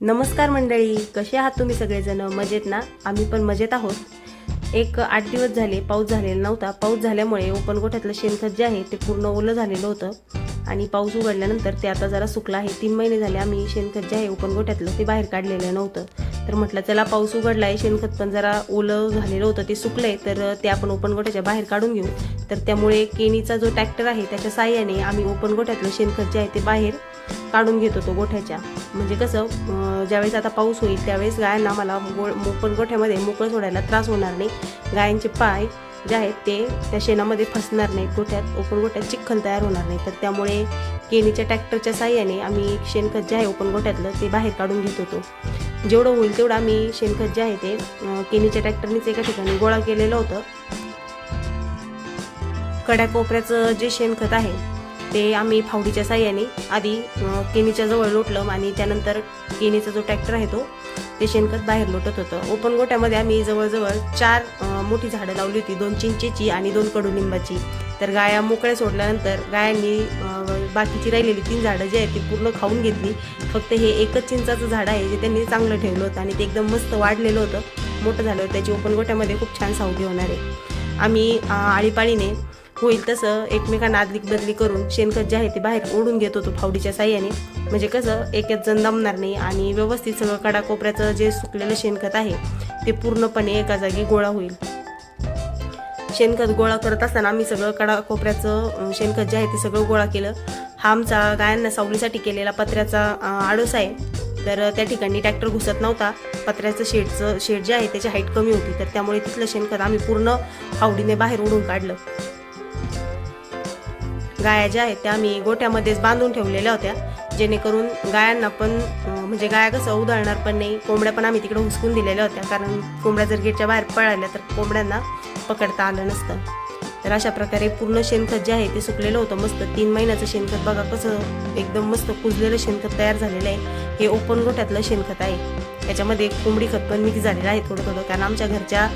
नमस्कार मंडळी कसे आहात तुम्ही सगळेजण? मजेत ना? आम्ही पण मजेत आहोत. एक आठ दिवस झाले पाऊस झालेला नव्हता. पाऊस झाल्यामुळे ओपन गोठ्यातलं शेणखत जे आहे ते पूर्ण ओलं झालेलं होतं. आणि पाऊस उघडल्यानंतर ते आता जरा सुकलं आहे. तीन महिने झाले आम्ही शेणखत जे आहे ओपन गोठ्यातलं ते बाहेर काढलेलं नव्हतं. तर म्हटलं चला पाऊस उघडला आहे शेणखत पण जरा ओलं झालेलं होतं ते सुकलं आहे तर ते आपण ओपन गोठ्याच्या बाहेर काढून घेऊ. तर त्यामुळे केणीचा जो ट्रॅक्टर आहे त्याच्या साह्याने आम्ही ओपन गोठ्यातलं शेणखत जे आहे ते बाहेर काढून घेत होतो गोठ्याच्या. म्हणजे कसं ज्यावेळेस आता पाऊस होईल त्यावेळेस गायांना मला गो ओपन गोठ्यामध्ये मोकळं सोडायला त्रास होणार नाही. गायांचे पाय जे आहेत ते त्या शेणामध्ये फसणार नाहीत गोठ्यात ओपन गोठ्यात चिखल तयार होणार नाही. तर त्यामुळे केणीच्या ट्रॅक्टरच्या साह्याने आम्ही शेणखत जे आहे ओपन गोठ्यातलं ते बाहेर काढून घेत होतो. जेवढं होईल तेवढं आम्ही शेणखत जे आहे ते केनीच्या केणीच्या ट्रॅक्टरनेच एका ठिकाणी गोळा केलेलं होतं. कड्या कोपऱ्याचं जे शेणखत आहे ते आम्ही फावडीच्या साह्याने आधी केनीच्या जवळ लोटलं आणि त्यानंतर केणीचा जो ट्रॅक्टर आहे तो ते शेणखत बाहेर लोटत होतं. ओपन गोट्यामध्ये आम्ही जवळजवळ चार मोठी झाडं लावली होती दोन चिंचेची आणि दोन कडुलिंबाची. तर गाया मोकळ्या सोडल्यानंतर गायांनी बाकीची राहिलेली तीन झाडं जी आहेत ती पूर्ण खाऊन घेतली. फक्त हे एकच चिंचाचं झाड आहे जे त्यांनी चांगलं ठेवलं होतं आणि ते एकदम मस्त वाढलेलं होतं. मोठं झालं होतं. त्याची ओपन गोट्यामध्ये खूप छान सावली होणार आहे. आम्ही आळीपाळीने होईल तसं एकमेकांना आदली बदली करून शेणखत जे आहे ते बाहेर ओढून घेत होतो फावडीच्या साह्याने. म्हणजे कसं एक जण दमणार नाही आणि व्यवस्थित सगळं कडाकोपऱ्याचं जे सुकलेलं शेणखत आहे ते पूर्णपणे एका जागी गोळा होईल. शेणखत गोळा करत असताना आम्ही सगळं कडाकोपऱ्याचं शेणखत जे आहे ते सगळं गोळा केलं. हा आमचा गायांना सावलीसाठी केलेला पत्र्याचा आडोसा आडोस आहे. तर त्या ठिकाणी ट्रॅक्टर घुसत नव्हता. पत्र्याचं शेडचं शेड जे आहे त्याची हाईट कमी होती. तर त्यामुळे तिथलं शेणखत आम्ही पूर्ण आवडीने बाहेर ओढून काढलं. गाया ज्या आहेत त्या आम्ही गोठ्यामध्येच बांधून ठेवलेल्या होत्या. जेणेकरून गायांना पण म्हणजे गाया कसं उधळणार पण नाही कोंबड्या पण आम्ही तिकडे हुसकून दिलेल्या होत्या. कारण कोंबड्या जर गेटच्या बाहेर पळाल्या तर कोंबड्यांना पकडता आलं नसतं. तर अशा प्रकारे पूर्ण शेणखत जे आहे ते सुकलेलं होतं मस्त. तीन महिन्याचं शेणखत बघा कसं एकदम मस्त कुजलेलं शेणखत तयार झालेलं आहे. हे ओपन गोठ्यातलं शेणखत आहे. त्याच्यामध्ये कोंबडी खत पण मिक्स झालेलं आहे थोडं थोडं. कारण आमच्या घरच्या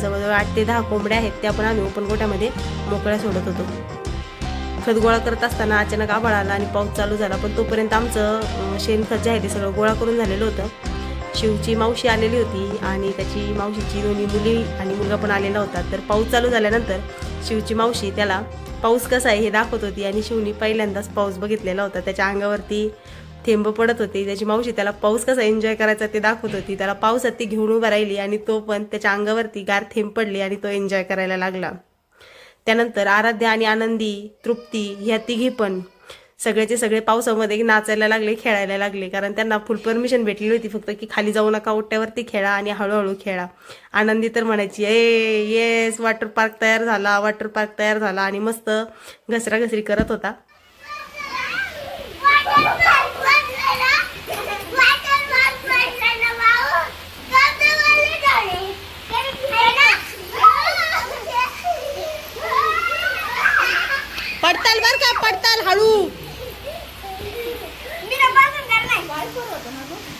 जवळजवळ आठ ते दहा कोंबड्या आहेत त्या पण आम्ही ओपन गोठ्यामध्ये मोकळ्या सोडत होतो. खत गोळा करत असताना अचानक आभाळ आला आणि पाऊस चालू झाला. पण तोपर्यंत आमचं शेणखत जे आहे ते सगळं गोळा करून झालेलं होतं. शिवची मावशी आलेली होती आणि त्याची मावशीची दोन्ही मुली आणि मुलगा पण आलेला होता. तर पाऊस चालू झाल्यानंतर शिवची मावशी त्याला पाऊस कसा आहे हे दाखवत होती आणि शिवनी पहिल्यांदाच पाऊस बघितलेला होता. त्याच्या अंगावरती थेंब पडत होते. त्याची मावशी त्याला पाऊस कसा एन्जॉय करायचा ते दाखवत होती. त्याला पावसात ती घेऊन उभा राहिली आणि तो पण त्याच्या अंगावरती गार थेंब पडली आणि तो एन्जॉय करायला लागला. त्यानंतर आराध्या आणि आनंदी तृप्ती ह्या तिघी पण सगळेचे सगळे पावसामध्ये नाचायला लागले खेळायला लागले. कारण त्यांना फुल परमिशन भेटलेली होती फक्त की खाली जाऊ नका ओट्यावरती खेळा आणि हळूहळू खेळा. आनंदी तर म्हणायची ए येस वॉटर पार्क तयार झाला वॉटर पार्क तयार झाला. आणि मस्त घसराघसरी करत होता. সাজানো